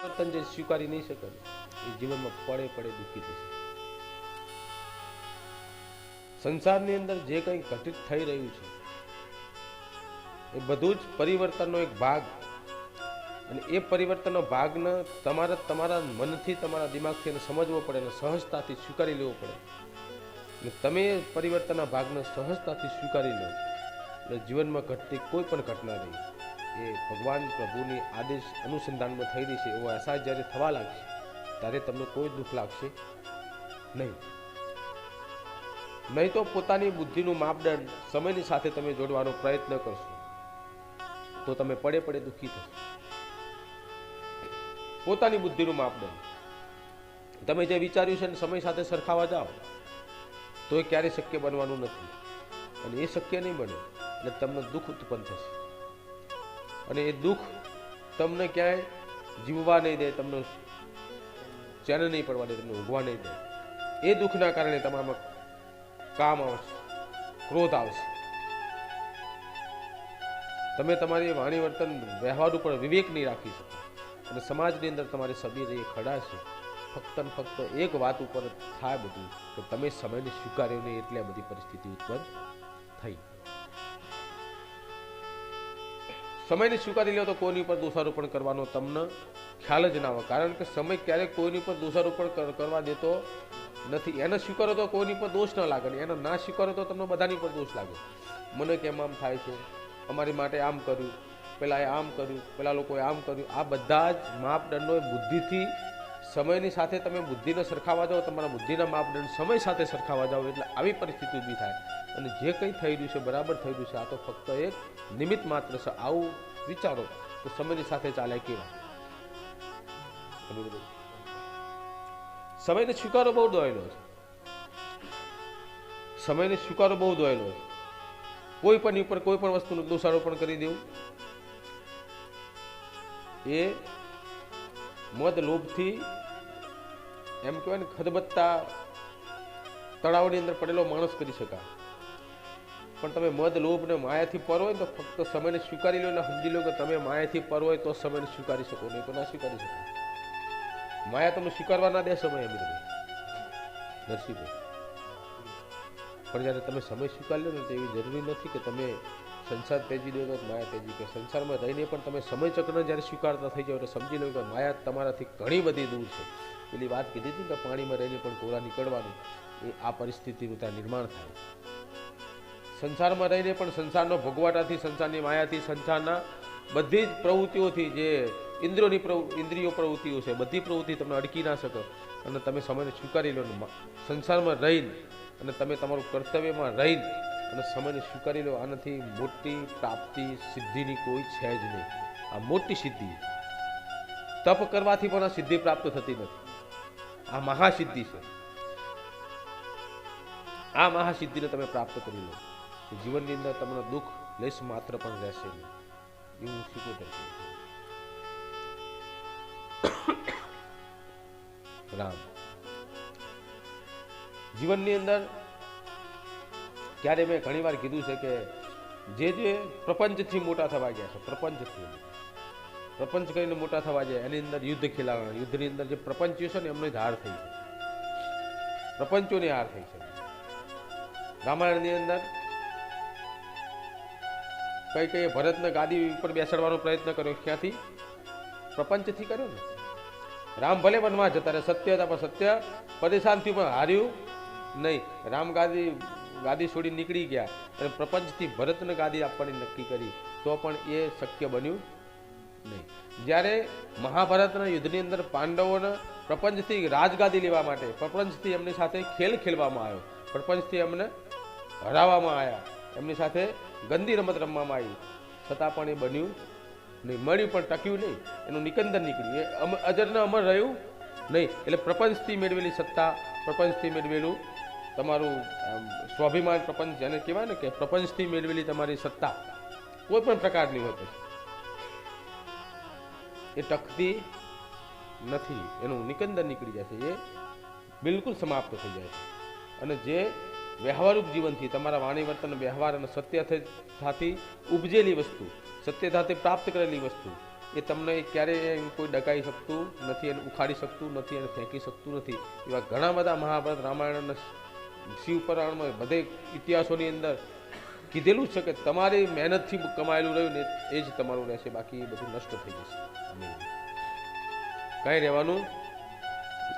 પરિવર્તન જે સ્વીકારી નહીં શકે એ જીવનમાં પડે પડે દુઃખી થશે. સંસારની અંદર જે કંઈ ઘટિત થઈ રહ્યું છે, એ બધું જ પરિવર્તનનો એક ભાગ. અને એ પરિવર્તનનો ભાગને તમારે તમારા મનથી, તમારા દિમાગથી એને સમજવો પડે અને સહજતાથી સ્વીકારી લેવો પડે. અને તમે પરિવર્તનના ભાગને સહજતાથી સ્વીકારી લો. એટલે જીવનમાં ઘટતી કોઈ પણ ઘટના નહીં. એ ભગવાન પ્રભુની આદેશ અનુસંધાનમાં થઈ રહી છે, એવો અહેસાસ જ્યારે થવા લાગશે, ત્યારે તમને કોઈ દુઃખ લાગશે નહીં. નહીં તો પોતાની બુદ્ધિનું માપદંડ સમયની સાથે તમે જોડવાનો પ્રયત્ન કરશો, તો તમે પડે પડે દુઃખી થશો. પોતાની બુદ્ધિનું માપદંડ. તમે જે વિચાર્યું છે ને સમય સાથે સરખાવા જાઓ તો એ ક્યારેય શક્ય બનવાનું નથી. અને એ શક્ય નહીં બને, એટલે તમને દુઃખ ઉત્પન્ન થશે. અને એ દુઃખ તમને ક્યાંય જીવવા નહીં દે, તમને ચેન નહીં પડવા દે, તમને ઊંઘવા નહીં દે. એ દુઃખના કારણે તમારામાં કામ આવશે, ક્રોધ આવશે. તમે તમારી વાણી વર્તન વ્યવહાર ઉપર વિવેક નહીં રાખી શકો. અને સમાજની અંદર તમારી સબીર એ ખડા છે. ફક્ત ને ફક્ત એક વાત ઉપર થાય બધું. કે તમે સમયને સ્વીકાર્યો નહીં એટલે આ બધી પરિસ્થિતિ ઉત્પન્ન થઈ. સમયને સ્વીકારી લો તો કોઈની ઉપર દોષારોપણ કરવાનો તમને ખ્યાલ જ ના આવે કારણ કે સમય ક્યારેક કોઈની ઉપર દોષારોપણ કરવા દેતો નથી. એને સ્વીકારો તો કોઈની પર દોષ ન લાગે એને ના સ્વીકારો તો તમને બધાની પર દોષ લાગે. મને કેમ આમ થાય છે? અમારી માટે આમ કર્યું. પેલા આમ કર્યું. પેલા લોકોએ આમ કર્યું. આ બધા જ માપદંડો બુદ્ધિથી સમયની સાથે તમે બુદ્ધિને સરખાવા જાઓ, તમારા બુદ્ધિના માપદંડ સમય સાથે સરખાવા જાઓ, એટલે આવી પરિસ્થિતિ ઊભી થાય. અને જે કંઈ થઈ રહ્યું છે, બરાબર થઈ રહ્યું છે, આ તો ફક્ત એક નિમિત્ત માત્ર છે. આવું વિચારો તો સમયની સાથે ચાલે કેવા? સમયને સ્વીકારો બહુ દોયેલો છે. સમયને સ્વીકારો બહુ દોયેલો છે. કોઈ પણ ઉપર કોઈ પણ વસ્તુનું દોષારોપણ કરી દેવું. એ મદ લોભથી એમ કહેવાય ને ખદબત્તા તળાવની અંદર પડેલો માણસ કરી શકાય. પણ તમે મદ, લોભ ને માયાથી પર હોય તો ફક્ત સમયને સ્વીકારી લો ને સમજી લો કે તમે માયાથી પર હોય તો સમયને સ્વીકારી શકો, નહીં તો ના સ્વીકારી શકો માયા તમને સ્વીકારવા ના દે સમય એમ નરસિંહભાઈ પણ જ્યારે તમે સમય સ્વીકારી લો ને તો એવી જરૂરી નથી કે તમે સંસાર તેજી દો તો માયા તેજી કે સંસારમાં રહીને પણ તમે સમય ચક્રને જ્યારે સ્વીકારતા થઈ જાઓ એટલે સમજી લો કે માયા તમારાથી ઘણી બધી દૂર છે. પેલી વાત કીધી હતી કે પાણીમાં રહીને પણ કોરા નીકળવાનું, એ આ પરિસ્થિતિનું ત્યાં નિર્માણ થાય. સંસારમાં રહીને પણ સંસારનો ભોગવાટાથી, સંસારની માયાથી, સંસારના બધી જ પ્રવૃત્તિઓથી જે ઇન્દ્રિયોની પ્રવૃ, ઇન્દ્રિયો પ્રવૃત્તિઓ છે, બધી પ્રવૃત્તિ તમને અડકી ના શકો. અને તમે સમયને સ્વીકારી લો સંસારમાં રહીને અને તમે તમારું કર્તવ્યમાં રહીને અને સમયને સ્વીકારી લો. આનાથી મોટી પ્રાપ્તિ, સિદ્ધિની કોઈ છે જ નહીં. આ મોટી સિદ્ધિ. તપ કરવાથી પણ આ સિદ્ધિ પ્રાપ્ત થતી નથી. આ મહાસિદ્ધિ છે. આ મહાસિદ્ધિને તમે પ્રાપ્ત કરી લો. જીવનની અંદર તમને દુઃખ લેશ માત્ર પણ રહેશે નહીં. એવું પડશે રામ. જીવનની અંદર ક્યારે મેં ઘણી વાર કીધું છે કે જે જે પ્રપંચથી મોટા થવા ગયા છે, પ્રપંચથી. પ્રપંચ કરીને મોટા થવા જાય, એની અંદર યુદ્ધ ખેલાવાના યુદ્ધની અંદર જે પ્રપંચીઓ છે ને, એમને હાર થઈ છે. પ્રપંચોની હાર થઈ છે. રામાયણની અંદર કઈ કઈ ભરતને ગાદી ઉપર બેસાડવાનો પ્રયત્ન કર્યો, ક્યાંથી? પ્રપંચથી કર્યો ને. રામ ભલે વનમાં જતા રહે, સત્ય હતા પણ સત્ય, પરેશાનથી પણ હાર્યું નહીં. રામ ગાદી ગાદી છોડી નીકળી ગયા અને પ્રપંચથી ભરતને ગાદી આપવાની નક્કી કરી, તો પણ એ શક્ય બન્યું નહીં. જ્યારે મહાભારતના યુદ્ધની અંદર પાંડવોને પ્રપંચથી રાજગાદી લેવા માટે, પ્રપંચથી એમની સાથે ખેલ ખેલવામાં આવ્યો, પ્રપંચથી એમને હરાવવામાં આવ્યા, એમની સાથે ગંદી રમત રમવામાં આવી, છતાં પણ એ બન્યું નહીં. મળ્યું પણ ટક્યું નહીં, એનું નિકંદન નીકળ્યું. એ અમ અજરને અમર રહ્યું નહીં. એટલે પ્રપંચથી મેળવેલી સત્તા, પ્રપંચથી મેળવેલું તમારું સ્વાભિમાન પ્રપંચ જેને કહેવાય ને કે પ્રપંચથી મેળવેલી તમારી સત્તા, કોઈ પણ પ્રકારની હોય એ ટકતી નથી, એનું નિકંદર નીકળી જાય છે, એ બિલકુલ સમાપ્ત થઈ જાય છે. અને જે વ્યવહારિક જીવનથી, તમારા વાણી વર્તન, વ્યવહાર અને સત્યથી ઉપજેલી વસ્તુ સત્યતાથી પ્રાપ્ત કરેલી વસ્તુ, એ તમને ક્યારેય કોઈ ડકાઈ શકતું નથી, એને ઉખાડી શકતું નથી, એને ફેંકી શકતું નથી. એવા ઘણા બધા મહાભારત, રામાયણ અને શિવ પુરાણમાં બધે ઇતિહાસોની અંદર કીધેલું છે કે તમારી મહેનતથી કમાયેલું રહ્યું ને એ જ તમારું રહેશે, બાકી એ બધું નષ્ટ થઈ જશે. કાંઈ રહેવાનું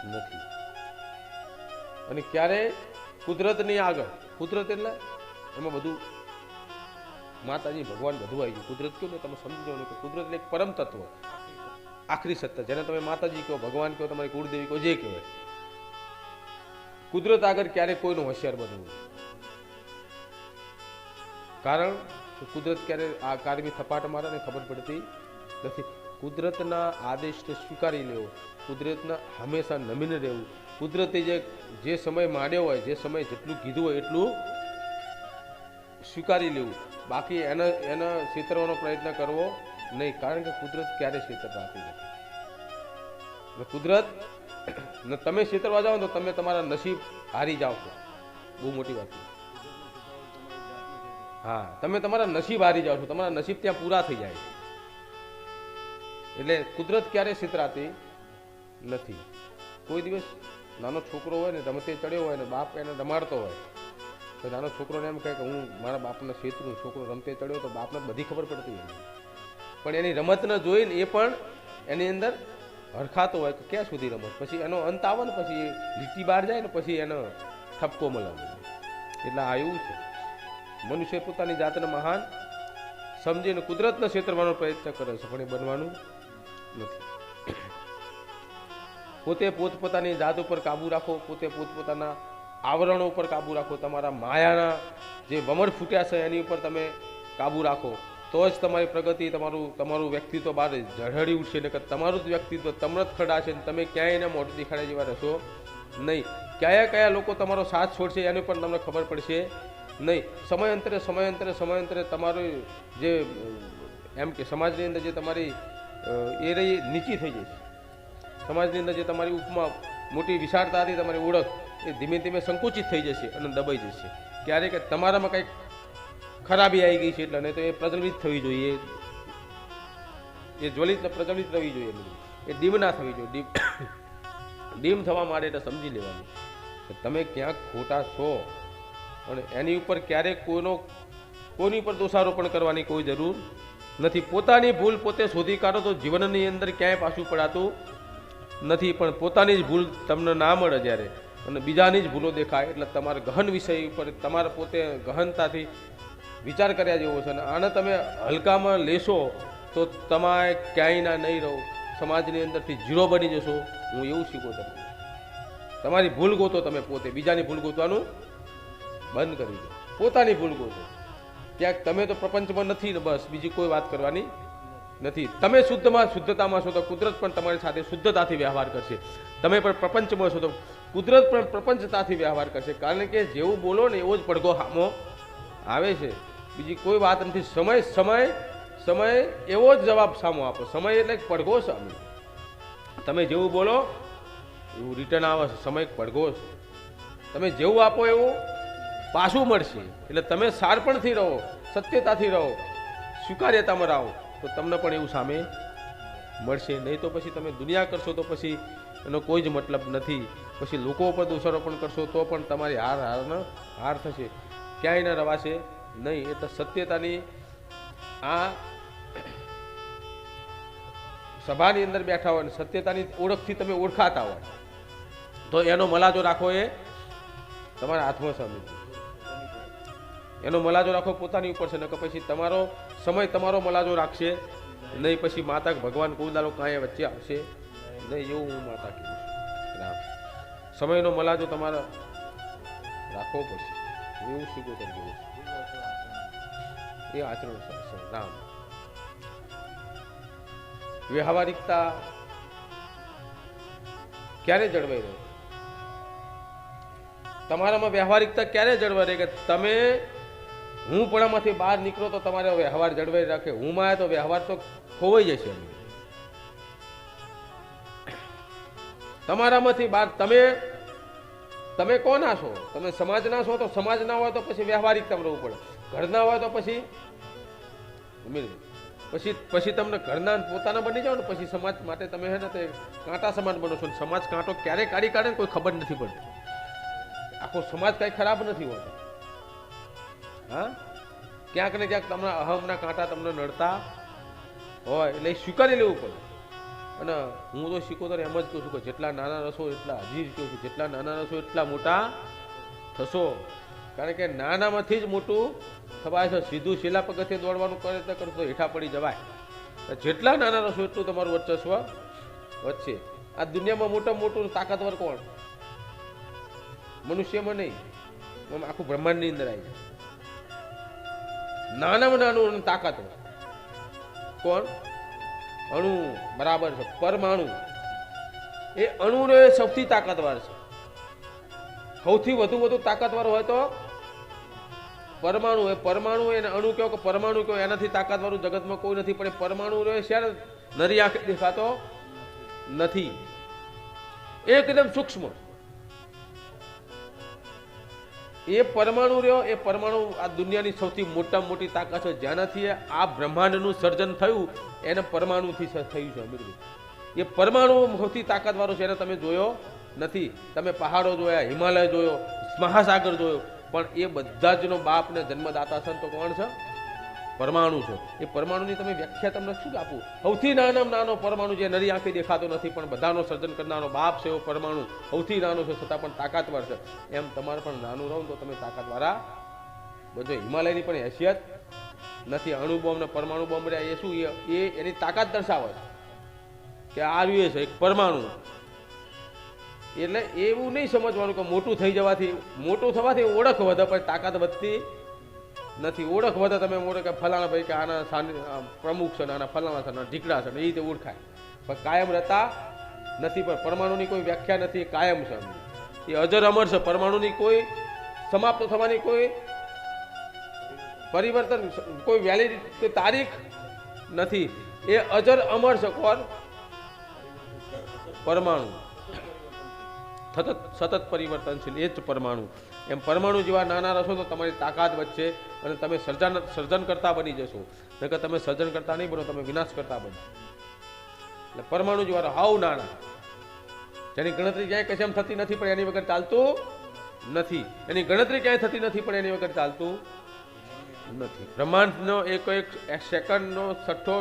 નથી. અને ક્યારે? કુદરતની આગળ. કુદરત એટલે એમાં બધું માતાજી ભગવાન બધું આવી ગયું. કુદરત કહ્યું ને તમે સમજો ને કે કુદરત એટલે એક પરમ તત્વ. આખરી સત્તા. જેને તમે માતાજી કહો, ભગવાન કહો, તમારી કુળદેવી કહો, જે કહેવાય. કુદરત આગળ ક્યારે કોઈનું હોશિયાર બનવું? કારણ કુદરત ક્યારે આ કારમી થપાટ મારે ખબર પડતી નથી. કુદરતના આદેશને સ્વીકારી લેવો, કુદરતના હંમેશા નમીને રહેવું. કુદરતે જે જે સમય માંડ્યો હોય, જે સમય જેટલું કીધું હોય એટલું સ્વીકારી લેવું. બાકી એને એને છેતરવાનો પ્રયત્ન કરવો નહીં, કારણ કે કુદરત ક્યારે છેતરાતી નથી. કુદરત ને તમે છેતરવા જાઓ તો તમે તમારા નસીબ હારી જાઓ છો. બહુ મોટી વાત છે. હા, તમે તમારા નસીબ હારી જાઓ છો. તમારા નસીબ ત્યાં પૂરા થઈ જાય એટલે કુદરત ક્યારે છેતરાતી નથી. કોઈ દિવસ નાનો છોકરો હોય ને રમતે ચડ્યો હોય ને, બાપ એને રમાડતો હોય, તો નાનો છોકરોને એમ કહે કે હું મારા બાપને છેતરું છોકરો રમતે ચડ્યો તો બાપને બધી ખબર પડતી હોય. પણ એની રમતને જોઈને એ પણ એની અંદર હરખાતો હોય કે ક્યાં સુધી રમત? પછી એનો અંત આવે ને પછી લીટી બહાર જાય ને પછી એનો ઠપકો મળે એટલે આ એવું છે. મનુષ્ય પોતાની જાતને મહાન સમજીને કુદરતને છેતરવાનો પ્રયત્ન કરે છે, પણ એ બનવાનું નથી. પોતે પોતપોતાની જાત ઉપર કાબુ રાખો, પોતે પોતપોતાના આવરણો ઉપર કાબુ રાખો, તમારા માયાના જે વમર ફૂટ્યા છે એની ઉપર તમે કાબુ રાખો. તો જ તમારી પ્રગતિ, તમારું તમારું વ્યક્તિત્વ બહાર ઝળહળી ઉઠશે ને કે તમારું જ વ્યક્તિત્વ તમને જ ખડાશે ને તમે ક્યાંય એને મોઢું દેખાડે જેવા રહેશો નહીં. કયા કયા લોકો તમારો સાથ છોડશે એની પણ તમને ખબર પડશે નહીં. સમયાંતરે સમયાંતરે સમયાંતરે તમારું જે, એમ કે સમાજની અંદર જે તમારી એ રહી નીચી થઈ જશે. સમાજની અંદર જે તમારી ઉપમા, મોટી વિશાળતા હતી તમારી ઓળખ એ ધીમે ધીમે સંકુચિત થઈ જશે અને દબાઈ જશે. ક્યારેક તમારામાં કંઈક ખરાબી આવી ગઈ છે એટલે તો એ પ્રચલિત થવી જોઈએ. એ જ્વલિત પ્રચલિત થવી જોઈએ એ ડીમ ના થવી જોઈએ. ડીમ ડીમ થવા માટે એટલે સમજી લેવાનું કે તમે ક્યાંક ખોટા છો અને એની ઉપર ક્યારેક કોઈનો, કોઈની ઉપર દોષારોપણ કરવાની કોઈ જરૂર નથી. પોતાની ભૂલ પોતે શોધી કાઢો તો જીવનની અંદર ક્યાંય પાછું પડાતું નથી, પણ પોતાની જ ભૂલ તમને ના મળે જ્યારે. અને બીજાની જ ભૂલો દેખાય. એટલે તમારા ગહન વિષય ઉપર, તમારે પોતે ગહનતાથી વિચાર કર્યા જેવો છે અને આને તમે હલકામાં લેશો તો તમારે ક્યાંય ના નહીં રહો. સમાજની અંદરથી ઝીરો બની જશો. હું એવું શીખો તમને તમારી ભૂલ ગોતો તમે પોતે. બીજાની ભૂલ ગોતવાનું બંધ કરી દો. પોતાની ભૂલ ગોતો. ક્યાંક તમે તો પ્રપંચમાં નથી ને બસ. બીજી કોઈ વાત કરવાની નથી. તમે શુદ્ધમાં શુદ્ધતામાં છો તો કુદરત પણ તમારી સાથે શુદ્ધતાથી વ્યવહાર કરશે. તમે પણ પ્રપંચમાં છો તો કુદરત પણ પ્રપંચતાથી વ્યવહાર કરશે. કારણ કે જેવું બોલો ને એવો જ પડઘો હામો આવે છે. બીજી કોઈ વાત નથી. સમય સમય સમય એવો જ જવાબ સામો આપો. સમય એટલે પડઘો સામે. તમે જેવું બોલો, એવું રિટર્ન આવે છે. સમય પડઘો તમે જેવું આપો એવું પાછું મળશે. એટલે તમે સારપણથી રહો, સત્યતાથી રહો, સ્વીકાર્યતામાં રહો, તો તમને પણ એવું સામે મળશે. નહીં તો પછી તમે દુનિયા કરશો તો પછી એનો કોઈ જ મતલબ નથી. પછી લોકો ઉપર દોષારોપણ કરશો તો પણ તમારી હાર હારનો હાર થશે. ક્યાંય ન રવાશે. નહીં, એ તો સત્યતાની આ સભાની અંદર બેઠા હોય અને સત્યતાની ઓળખથી તમે ઓળખાતા હોય, તો એનો મલાજો રાખો એ તમારા હાથમાં સામે. એનો મલાજો રાખો પોતાની ઉપર છે ને કે પછી તમારો સમય તમારો મલાજો રાખશે. નહીં, પછી માતા ભગવાન કુદાલો કાંઈ વચ્ચે આવશે. નહીં, એવું હું માતા કહું રામ. સમયનો મલાજો તમારો રાખવો પડશે. એવું શીખો તરીકે એ આચરણ સ- સ- વ્યવહારિકતા ક્યારે જળવાઈ રહે? તમારામાં વ્યવહારિકતા ક્યારે જળવાઈ રહે કે તમે હું પણ આમાંથી બહાર નીકળો તો તમારો વ્યવહાર જળવાઈ રાખે, હું માં તો વ્યવહાર તો ખોવાઈ જશે તમારામાંથી બહાર તમે તમે કોના છો? તમે સમાજના છો તો સમાજના હોય તો પછી વ્યવહારિકતા રહેવું પડે. ઘરના હોય તો પછી પછી પછી તમને ઘરના પોતાના બની જાઓ ને પછી સમાજ માટે તમે હે ને તે કાંટા સમાજ બનો છો સમાજ કાંટો ક્યારે કાઢી કાઢે કોઈ ખબર નથી પડતી. આખો સમાજ કઈ ખરાબ નથી હોતો. હા? ક્યાંક ને ક્યાંક તમને અહમના કાંટા તમને નડતા હોય એટલે સ્વીકારી લેવું પડે. અને હું તો શીખોતર એમ જ કહું છું કે જેટલા નાના રસો એટલા હજી જ કહું છું. જેટલા નાના રસો એટલા મોટા થશો. કારણ કે નાનામાંથી જ મોટું થવાય છે, સીધું શીલા પગથે દોડવાનું કરે તો કરતો હેઠા પડી જવાય. જેટલા નાના રસો એટલું તમારું વર્ચસ્વ વધશે. આ દુનિયામાં મોટા મોટું તાકાતવર કોણ? મનુષ્યમાં નહીં આખું બ્રહ્માંડની અંદર આવી જાય. નાનામાં નાનું તાકાતવર. કોણ? અણુ, બરાબર છે, પરમાણુ. એ અણુ એ સૌથી તાકાતવાર છે. સૌથી વધુ વધુ તાકાતવાર હોય તો પરમાણુ એ પરમાણુ એને અણુ કહો કે પરમાણુ કહો, એનાથી તાકાતવાળું જગતમાં કોઈ નથી, પણ એ પરમાણુ રહે છે નરી આંખે દેખાતો નથી. એકદમ સૂક્ષ્મ. એ પરમાણુ રહ્યો, એ પરમાણુ આ દુનિયાની સૌથી મોટા મોટી તાકાત છે. જેનાથી આ બ્રહ્માંડનું સર્જન થયું, એને પરમાણુથી થયું છે અમીરભાઈ એ પરમાણુ સૌથી તાકાતવાળો છે એને તમે જોયો નથી. તમે પહાડો જોયા, હિમાલય જોયો, મહાસાગર જોયો. પણ એ બધા જનો બાપ ને જન્મદાતા છે તો કોણ છે? પરમાણુ છે. એ પરમાણુની તમે વ્યાખ્યા તમને શું આપું? સૌથી નાનામાં નાનો પરમાણુ જે નરી આંખે દેખાતો નથી, પણ બધાનો સર્જન કરનારો બાપ છે એવો પરમાણુ. સૌથી નાનો છે છતાં પણ તાકાતવાર છે. એમ તમારે પણ નાનું રહો તો તમે તાકાતવાળા બધો હિમાલયની પણ હેસિયત નથી. અણુ બોમ્બ ને પરમાણુ બોમ્બ રહ્યા, એ શું, એ- એની તાકાત દર્શાવે છે કે આવ્યું છે એક પરમાણુ. એટલે એવું નહીં સમજવાનું કે મોટું થઈ જવાથી, મોટું થવાથી ઓળખ વધે, પણ તાકાત વધતી નથી. ઓળખ વધે તમે મોટો કે ફલાણા ભાઈ કે આના પ્રમુખ છે ને આના ફલાણા છે ને ઢીકડા છે ને એ રીતે ઓળખાય. પણ કાયમ રહેતા નથી, પણ પરમાણુની કોઈ વ્યાખ્યા નથી, કાયમ છે એ અજર અમર છે, પરમાણુની કોઈ સમાપ્ત થવાની કોઈ પરિવર્તન કોઈ વેલિડ તારીખ નથી. એ અજર અમર છે કોણ? પરમાણુ. સતત સતત પરિવર્તનશીલ એ જ પરમાણુ. એમ પરમાણુ જેવા નાના રહેશો તો તમારી તાકાત વધશે અને તમે સર્જન સર્જન કરતા બની જશો. નકર તમે સર્જન કરતા નહીં બનો, તમે વિનાશ કરતા બનો. એટલે પરમાણુ જેવા હાવ નાના. જેની ગણતરી ક્યાંય કશામ થતી નથી, પણ એની વગર ચાલતું નથી. એની ગણતરી ક્યાંય થતી નથી, પણ એની વગર ચાલતું નથી. બ્રહ્માંડનો એક એક સેકન્ડનો છઠ્ઠો,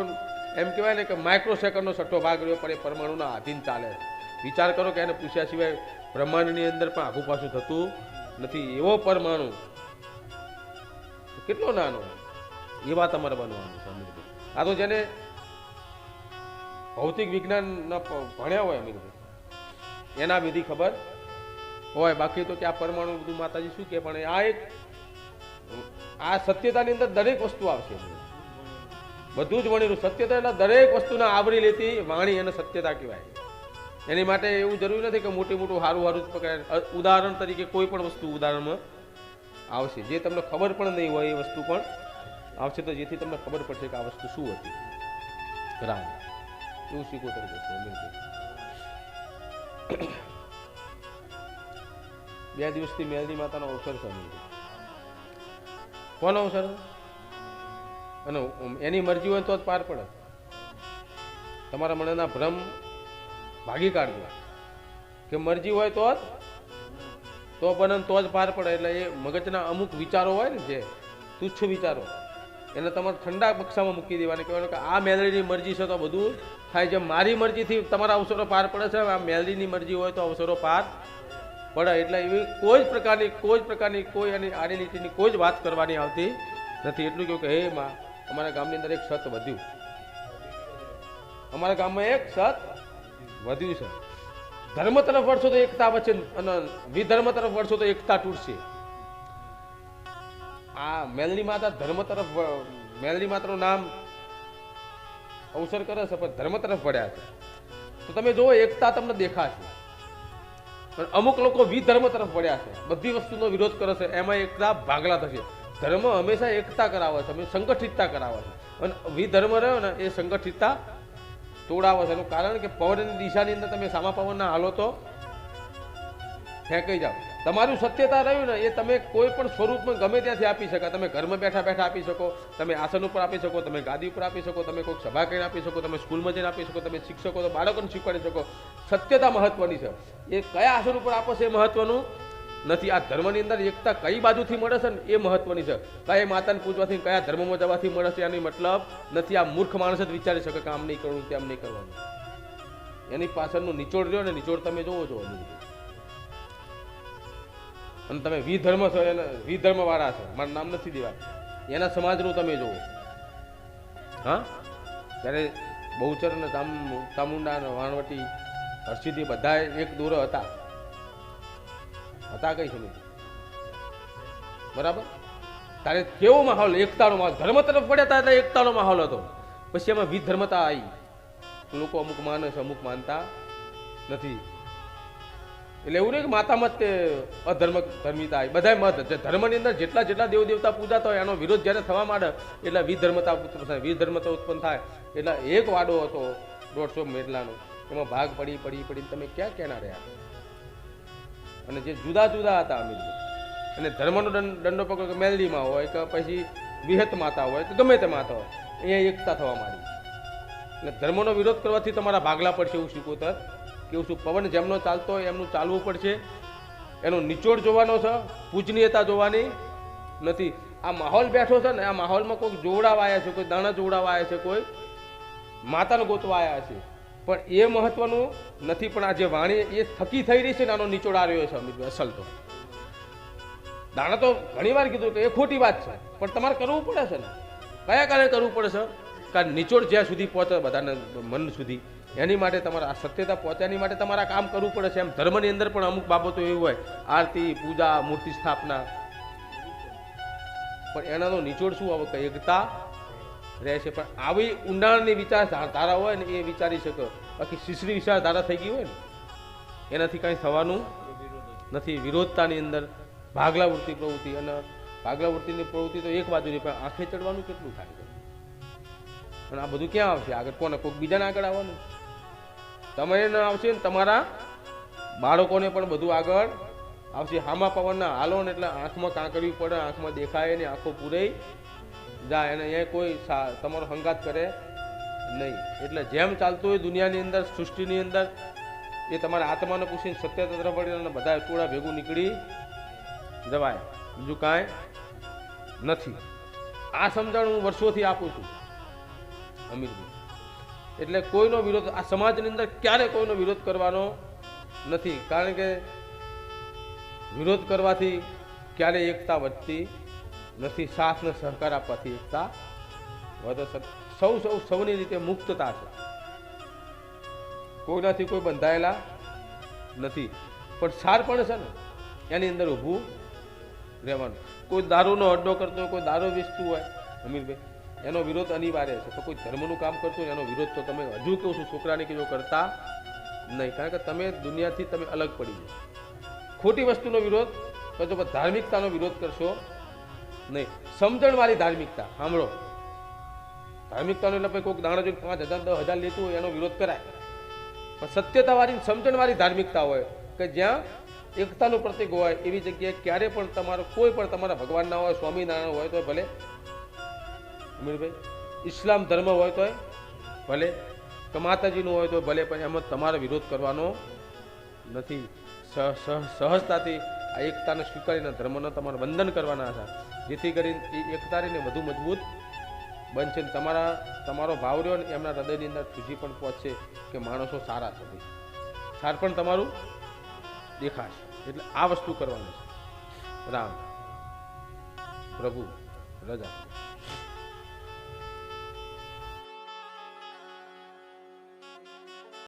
એમ કહેવાય ને કે માઇક્રો સેકન્ડનો છઠ્ઠો ભાગ રહ્યો, પણ એ પરમાણુના આધીન ચાલે. વિચાર કરો કે એને પૂછ્યા સિવાય બ્રહ્માંડની અંદર પણ આઘું પાછું થતું નથી. એવો પરમાણુ, કેટલો નાનો એવા તમારે બનવાનું છે આ તો જેને ભૌતિક વિજ્ઞાનના પ- ભણ્યા હોય અમીરભાઈ એના વિધિ ખબર હોય. બાકી તો કે આ પરમાણુ બધું માતાજી શું કે, પણ આ એક, આ સત્યતાની અંદર દરેક વસ્તુ આવશે. બધું જ વણેલું. સત્યતા એટલે દરેક વસ્તુને આવરી લેતી વાણી એને સત્યતા કહેવાય. એની માટે એવું જરૂરી નથી કે મોટી મોટું સારું સારું પકડાય ઉદાહરણ તરીકે કોઈ પણ વસ્તુ ઉદાહરણમાં આવશે. જે તમને ખબર પણ નહીં હોય એ વસ્તુ પણ આવશે તો જેથી તમને ખબર પડશે કે આ વસ્તુ શું હતી. રામ. એવું શીખો તરીકે છે બે દિવસથી મેલની માતાનો અવસર છે કોનો અવસર? અને એની મરજી હોય તો જ પાર પડે. તમારા મનના ભ્રમ ભાગી કાઢજો. કે મરજી હોય તો જ. તો પણ તો જ પાર પડે, એટલે એ મગજના અમુક વિચારો હોય ને જે, તુચ્છ વિચારો, એને તમારે ઠંડા કક્ષામાં મૂકી દેવાની. કહેવાનું કે આ મેલરીની મરજી છે તો બધું થાય છે. મારી મરજીથી તમારા અવસરો પાર પડે છે. આ મેલરીની મરજી હોય તો અવસરો પાર પડે. એટલે એવી કોઈ જ પ્રકારની, કોઈ જ પ્રકારની, કોઈ એની આડી લીટીની કોઈ જ વાત કરવાની આવતી નથી. એટલું કહ્યું કે, હે માં, અમારા ગામની અંદર એક સત વધ્યું. અમારા ગામમાં એક સત વધ્યું છે. ધર્મ તરફ વળશો તો એકતા વચ્ચે અને વિધર્મ તરફ વળશો તો એકતા તૂટશે. આ મેલની માતા ધર્મ તરફ મેલની માતાનું નામ અવસર કરે છે, પણ ધર્મ તરફ વળ્યા છે. તો તમે જુઓ, એકતા તમને દેખાશે. પણ અમુક લોકો વિધર્મ તરફ વળ્યા છે. બધી વસ્તુનો વિરોધ કરે છે. એમાં એકતા ભાગલા થશે. ધર્મ હંમેશા એકતા કરાવે છે. સંગઠિતતા કરાવે છે. અને વિધર્મ રહ્યો ને, એ સંગઠિતતા તોડાવે છે. કારણ કે પવનની દિશાની અંદર તમે સામા પવનના હાલો તો ફેંકાઈ જાઓ. તમારું સત્યતા રહ્યું ને, એ તમે કોઈ પણ સ્વરૂપમાં ગમે ત્યાંથી આપી શકા. તમે ઘરમાં બેઠા બેઠા આપી શકો, તમે આસન ઉપર આપી શકો, તમે ગાદી ઉપર આપી શકો, તમે કોઈક સભા કરીને આપી શકો, તમે સ્કૂલમાં જઈને આપી શકો, તમે શિક્ષકો, તો બાળકોને શીખવાડી શકો. સત્યતા મહત્વની છે. એ કયા આસન ઉપર આપો છે એ મહત્વનું? નથી, આ ધર્મની અંદર એકતા કઈ બાજુથી મળે છે ને, એ મહત્વની છે. કયા માતાને પૂજવાથી કયા ધર્મમાં જવાથી મળે છે, એની મતલબ નથી, આ મૂર્ખ માણસ જ વિચારી શકે કે આમ નહીં કરવું, તેમ નહીં કરવાનું. એની પાછળનું નિચોડ રહ્યો ને, નિચોડ તમે જોવો છો અને તમે વિધર્મ છો, એને વિધર્મ વાળા છો. મારું નામ નથી દેવા એના સમાજનું તમે જુઓ હા? ત્યારે બહુચર ને ચામુંડા ને વાણવટી હર્ષિદી બધા એક દૂર હતા. હતા કઈ નહીં. બરાબર? તારે કેવો માહોલ? એકતાનો માહોલ. ધર્મ તરફ પડ્યા હતા એટલે એકતાનો માહોલ હતો. પછી એમાં વિધર્મતા આવી લોકો અમુક માને છે, અમુક માનતા નથી. એટલે એવું નહીં કે માતા મત તે અધર્મ ધર્મિતા આવી બધા મત. ધર્મની અંદર જેટલા જેટલા દેવ દેવતા પૂજાતા હોય એનો વિરોધ જ્યારે થવા માંડે એટલે વિધર્મતા ઉત્પન્ન થાય. વિધર્મતા ઉત્પન્ન થાય. એટલે એક વાડો હતો દોઢસો મેડલાનો એમાં ભાગ પડી પડી પડી. તમે ક્યાં ક્યાં રહ્યા? અને જે જુદા જુદા હતા અમીરભાઈ અને ધર્મનો દંડ, દંડો પકડો કે મેલડીમાં હોય કે પછી વિહત માતા હોય કે ગમે તે માતા હોય, અહીંયા એકતા થવા માંડી. એટલે ધર્મનો વિરોધ કરવાથી તમારા ભાગલા પડશે એવું શીખોતર કેવું શું પવન જેમનો ચાલતો હોય એમનું ચાલવું પડશે. એનો નિચોડ જોવાનો છે, પૂજનીયતા જોવાની નથી. આ માહોલ બેઠો છે ને, આ માહોલમાં કોઈક જોવડાવા આવ્યા છે, કોઈ દાણા જોવડાવા આવ્યા છે, કોઈ માતાને ગોતવા આવ્યા છે. પણ એ મહત્વનું નથી, પણ આ જે વાણી એ થકી થઈ રહી છે ને આનો નિચોડ આ રહ્યો છે અમિતભાઈ અસલ તો. દાણા તો ઘણી વાર કીધું કે એ ખોટી વાત છે, પણ તમારે કરવું પડે છે ને? કયા કારણે કરવું પડે છે? કારણ નિચોડ જ્યાં સુધી પહોંચે, બધાને મન સુધી. એની માટે તમારે, આ સત્યતા પહોંચ્યાની માટે તમારે કામ કરવું પડે છે. એમ ધર્મની અંદર પણ અમુક બાબતો એવી હોય, આરતી, પૂજા, મૂર્તિ સ્થાપના. પણ એનાનો નિચોડ શું આવે? કે એકતા રહે છે. પણ આવી ઊંડાણની વિચાર ધારા હોય ને એ વિચારી શકો. બાકી શીશરી વિચારધારા થઈ ગઈ હોય ને, એનાથી કાંઈ થવાનું નથી. વિરોધતાની અંદર ભાગલાવૃત્તિ પ્રવૃત્તિ અને ભાગલાવૃત્તિની પ્રવૃત્તિ તો એક બાજુની, પણ આંખે ચડવાનું કેટલું થાય છે? અને આ બધું ક્યાં આવશે? આગળ કોને? કોઈક બીજાને આગળ આવવાનું? તમે ન આવશે ને તમારા બાળકોને પણ બધું આગળ આવશે. હામા પવનના હાલો ને એટલે આંખમાં કાંકરવી પડે, આંખમાં દેખાય ને આંખો પૂરે. જાય અને અહીંયા કોઈ તમારો હંગાત કરે નહીં. એટલે જેમ ચાલતું હોય દુનિયાની અંદર, સૃષ્ટિની અંદર, એ તમારા આત્માને પૂછીને સત્ય તંત્ર પડી અને બધા ટોળા ભેગું નીકળી જવાય. બીજું કાંઈ નથી. આ સમજણ હું વર્ષોથી આપું છું અમીરભાઈ એટલે કોઈનો વિરોધ, આ સમાજની અંદર ક્યારે કોઈનો વિરોધ કરવાનો નથી. કારણ કે વિરોધ કરવાથી ક્યારે એકતા વધતી નથી સાથને સહકાર આપવાથી એકતા વધે સૌ સૌ સૌની રીતે મુક્તતા છે. કોઈનાથી કોઈ બંધાયેલા નથી. પણ સાર પણ છે ને, એની અંદર ઊભું રહેવાનું. કોઈ દારૂનો અડ્ડો કરતો હોય, કોઈ દારૂ વેચતું હોય, અમીરભાઈ, એનો વિરોધ અનિવાર્ય છે. તો કોઈ ધર્મનું કામ કરતું એનો વિરોધ તો તમે હજુ કહું છું, છોકરાને કીધું કરતા નહીં. કારણ કે તમે દુનિયાથી તમે અલગ પડી જાઓ ખોટી વસ્તુનો વિરોધ કરશો ધાર્મિકતાનો વિરોધ કરશો નહીં. સમજણવાળી ધાર્મિકતા, સાંભળો. ધાર્મિકતાનો એટલે ભાઈ કોઈક દાણા જોઈને પાંચ હજાર, દસ હજાર લેતું હોય એનો વિરોધ કરાય. પણ સત્યતાવાળી સમજણવાળી ધાર્મિકતા હોય કે જ્યાં એકતાનું પ્રતિક હોય, એવી જગ્યાએ ક્યારે પણ તમારો, કોઈ પણ તમારા ભગવાનના હોય, સ્વામિનારાયણ હોય તો ભલે. અમીરભાઈ ઇસ્લામ ધર્મ હોય તોય ભલે. કે માતાજીનું હોય તો ભલે, પણ એમાં તમારે વિરોધ કરવાનો નથી. સહ- સહ- સહજતાથી આ એકતાને સ્વીકારીને ધર્મનો તમારે વંદન કરવાના હતા જેથી કરીને એ એકતા રહીને વધુ મજબૂત બનશે તમારા, તમારો ભાવ રહ્યો ને એમના હૃદયની અંદર ખુશી પણ પહોંચશે કે માણસો સારા છે સાર પણ તમારું દેખાશે. એટલે આ વસ્તુ કરવાની છે. રામ. પ્રભુ, રજા.